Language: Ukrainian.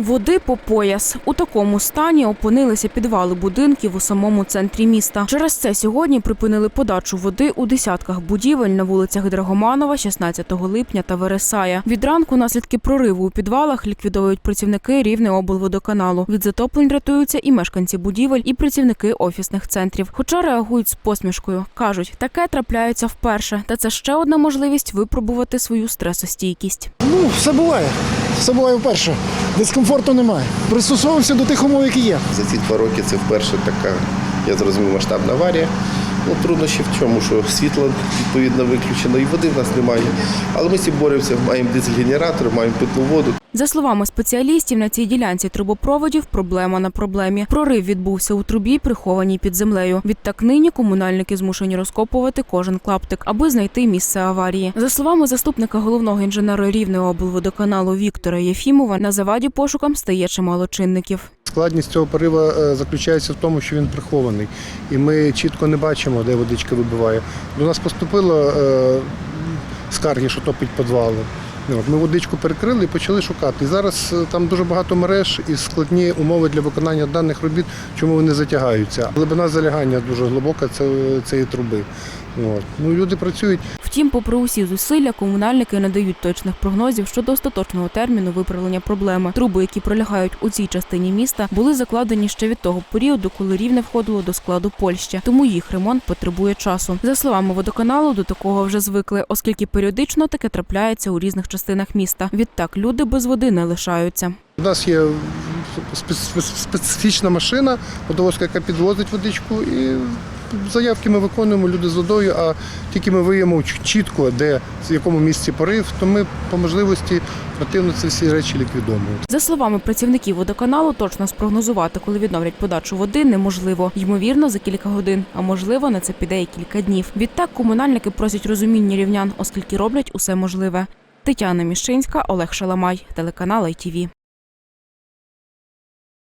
Води по пояс. У такому стані опинилися підвали будинків у самому центрі міста. Через це сьогодні припинили подачу води у десятках будівель на вулицях Драгоманова, 16 липня та Вересая. Від ранку наслідки прориву у підвалах ліквідовують працівники рівне облводоканалу. Від затоплень рятуються і мешканці будівель, і працівники офісних центрів. Хоча реагують з посмішкою. кажуть, таке трапляється вперше, та це ще одна можливість випробувати свою стресостійкість. Ну, все буває. Все буває вперше. Дискомфорту немає. Пристосовуємося до тих умов, які є. За ці два роки це вперше така, я зрозумів, масштабна аварія. Ну, труднощі в чому, що світло відповідно виключено і води в нас немає. Але ми всі боремося, маємо дизель-генератор, маємо питну воду. За словами спеціалістів, на цій ділянці трубопроводів проблема на проблемі. Прорив відбувся у трубі, прихованій під землею. Відтак нині комунальники змушені розкопувати кожен клаптик, аби знайти місце аварії. За словами заступника головного інженера Рівного облводоканалу Віктора Єфімова, на заваді пошукам стає чимало чинників. Складність цього порива е, заключається в тому, що він прихований, і ми чітко не бачимо, де водичка вибиває. До нас поступило е, скарги, що топить підвали. Ну, ми водичку перекрили і почали шукати. І зараз е, там дуже багато мереж і складні умови для виконання даних робіт, чому вони затягаються. Глибина залягання дуже глибока цієї труби. Ну, люди працюють. Втім, попри усі зусилля, комунальники не дають точних прогнозів щодо остаточного терміну виправлення проблеми. Труби, які пролягають у цій частині міста, були закладені ще від того періоду, коли рівне входило до складу Польщі, тому їх ремонт потребує часу. За словами водоканалу, до такого вже звикли, оскільки періодично таке трапляється у різних частинах міста. Відтак люди без води не лишаються. У нас є спе- спе- специфічна машина, водовозка, яка підвозить водичку, і заявки ми виконуємо люди з водою, а тільки ми виємо чітко, де в якому місці порив, то ми по можливості оперативно ці всі речі ліквідовуємо. За словами працівників водоканалу, точно спрогнозувати, коли відновлять подачу води, неможливо. Ймовірно, за кілька годин, а можливо, на це піде і кілька днів. Відтак комунальники просять розуміння рівнян, оскільки роблять усе можливе. Тетяна Міщинська, Олег Шаламай, телеканал ITV.